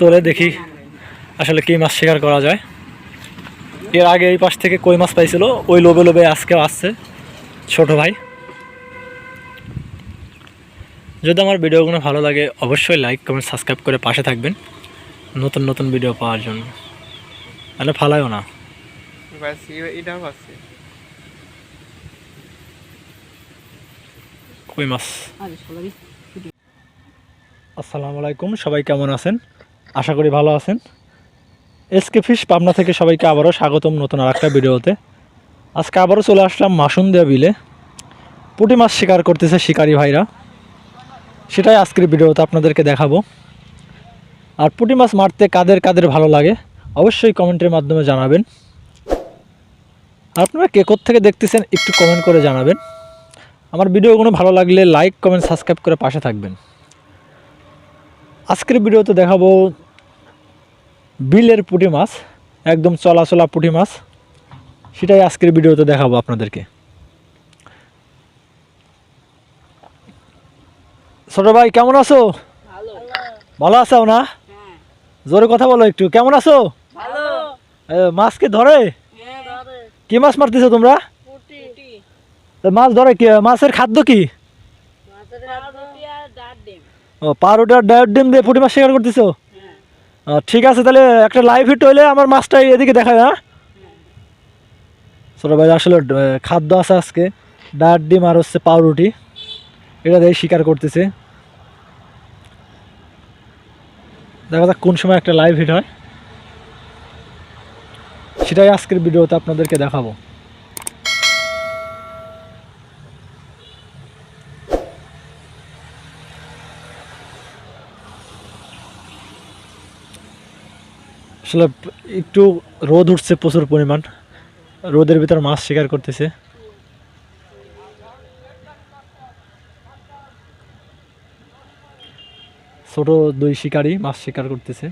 চলে দেখি আসলে কী মাছ শিকার করা যায়। এর আগে এই পাশ থেকে কই মাছ পাইছিল ওই লোবে লোবে আজকেও আসছে ছোট ভাই। যদি আমার ভিডিওগুলো ভালো লাগে অবশ্যই লাইক কমেন্ট সাবস্ক্রাইব করে পাশে থাকবেন। নতুন নতুন ভিডিও পাওয়ার জন্য। তাহলে ফালাইও না। কই মাছ? আসসালামু আলাইকুম সবাই কেমন আছেন? আশা করি ভালো আছেন। এসকে ফিশ পাবনা থেকে সবাইকে আবারও স্বাগতম নতুন আর একটা ভিডিওতে। আজকে আবারও চলে আসলাম মাসুন্দিয়া বিলে। পুঁটি মাছ শিকার করতেছে শিকারী ভাইরা। সেটাই আজকের ভিডিওতে আপনাদেরকে দেখাবো। আর পুঁটি মাছ মারতে কাদের কাদের ভালো লাগে, অবশ্যই কমেন্টের মাধ্যমে জানাবেন। আপনারা কে থেকে দেখতেছেন একটু কমেন্ট করে জানাবেন। আমার ভিডিওগুলো ভালো লাগলে লাইক, কমেন্ট, সাবস্ক্রাইব করে পাশে থাকবেন। আজকের ভিডিওতে দেখাবো বিলের পুঁটি মাছ একদম চলাচলা পুঁটি মাছ। সেটাই আজকের ভিডিওতে দেখাবো আপনাদেরকে। ছোট ভাই কেমন আছো? ভালো। আছো না? জোরে কথা বলো একটু কেমন আছো? এ, মাছ কি ধরে। কি মাছ মারতেছো তোমরা? মাছ ধরে কি মাছের খাদ্য কি? ও পাউরুটি আর ডিম দিয়ে পুঁটি মাছ শিকার করতেছো? ও, ঠিক আছে তাহলে একটা লাইভ হিট হইলে আমার মাছটা এদিকে দেখায় হ্যাঁ? ছোটো ভাই আসলে খাদ্য আছে আজকে। ডায়েট ডিম আর হচ্ছে পাউরুটি। এটা দিয়ে শিকার করতেছে। দেখা যাক কোন সময় একটা লাইভ হিট হয়। সেটাই আজকের ভিডিওতে আপনাদেরকে দেখাবো। আসলে একটু রোদ উঠছে প্রচুর পরিমাণ। রোদের ভিতর মাছ শিকার করতেছে। ছোট দুই শিকারি মাছ শিকার করতেছে।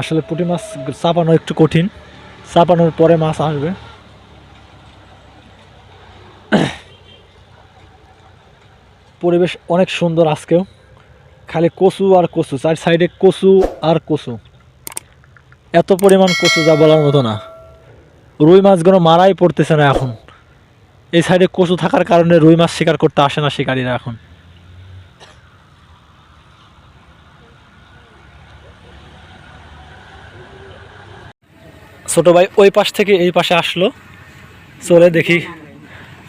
আসলে পুঁটি মাছ চাপানো একটু কঠিন। চাপানোর পরে মাছ আসবে। পরিবেশ অনেক সুন্দর আজকেও। খালি কচু আর কচু, চার সাইডে কচু আর কচু। এত পরিমাণ কচু যা বলার মতো না। রুই মাছগুলো মারাই পড়তেছে না এখন। এই সাইডে কচু থাকার কারণে রুই মাছ শিকার করতে আসে না শিকারীরা এখন। ছোট ভাই ওই পাশ থেকে এই পাশে আসলো। চলে দেখি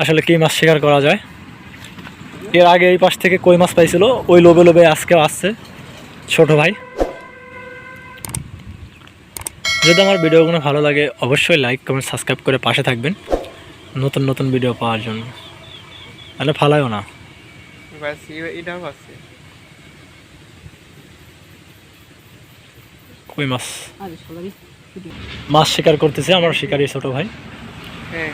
আসলে কী মাছ শিকার করা যায়। এর আগে এই পাশ থেকে কই মাছ পাইছিল? ওই লোবে লোবে আজকেও আসছে ছোট ভাই। যদি আমার ভিডিওগুলো ভালো লাগে অবশ্যই লাইক কমেন্ট সাবস্ক্রাইব করে পাশে থাকবেন। নতুন নতুন ভিডিও পাওয়ার জন্য। তাহলে ফালাইও না। কই মাছ? মাছ শিকার করতেছে আমার শিকারি ছোট ভাই। হ্যাঁ।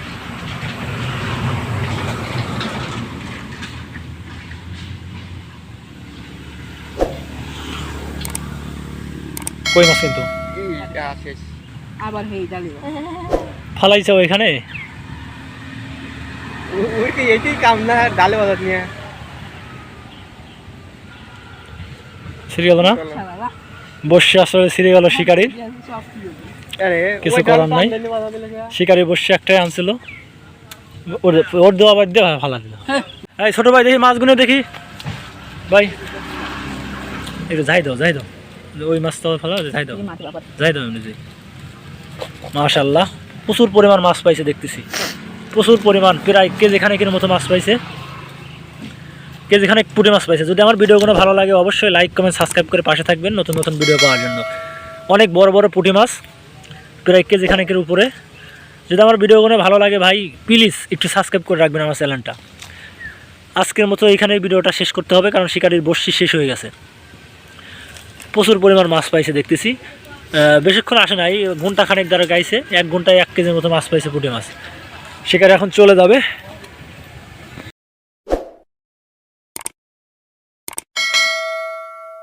কই মাছ কিন্তু এইটা আবার হেই ফালাইছে ওইখানে ওই কি কাম না ডালে বাজার নিয়ে। সিরে গেল না শালালা বসে আসলে সিরে গেল শিকারির সব কি হবে আরে কিছু করার নাই। শিকারি বসে একটাই আনছিল। ওর ওর দেওয়া বাদ দিয়ে ফালা দিল। এই ছোট ভাই দেখি মাছগুলো দেখি। ভাই। একটু যাই দাও যাই দাও। ওই মাছ তো ফালা যাই দাও। যাই দাও যাই মাশাল্লাহ প্রচুর পরিমাণ মাছ পাইছে দেখতেছি। প্রচুর পরিমাণ প্রায় কেজি খানেকের মতো মাছ পাইছে। কেজি খানেক পুঁটি মাছ পাইছে। যদি আমার ভিডিওগুলো ভালো লাগে অবশ্যই লাইক কমেন্ট সাবস্ক্রাইব করে পাশে থাকবেন নতুন নতুন ভিডিও পাওয়ার জন্য। অনেক বড় বড় পুঁটি মাছ প্রায় কেজি খানেকের উপরে। যদি আমার ভিডিওগুলো ভালো লাগে ভাই প্লিজ একটু সাবস্ক্রাইব করে রাখবেন আমার চ্যানেলটা আজকের মতো এইখানে ভিডিওটা শেষ করতে হবে কারণ শিকারির বর্ষি শেষ হয়ে গেছে। প্রচুর পরিমাণ মাছ পাইছে দেখতেছি। বেশিক্ষণ আসে নাই ঘণ্টা খানেক দ্বারা গাইছে, এক ঘন্টায় এক কেজির মতো মাছ পাইছে পুঁটি মাছ। সেখানে এখন চলে যাবে।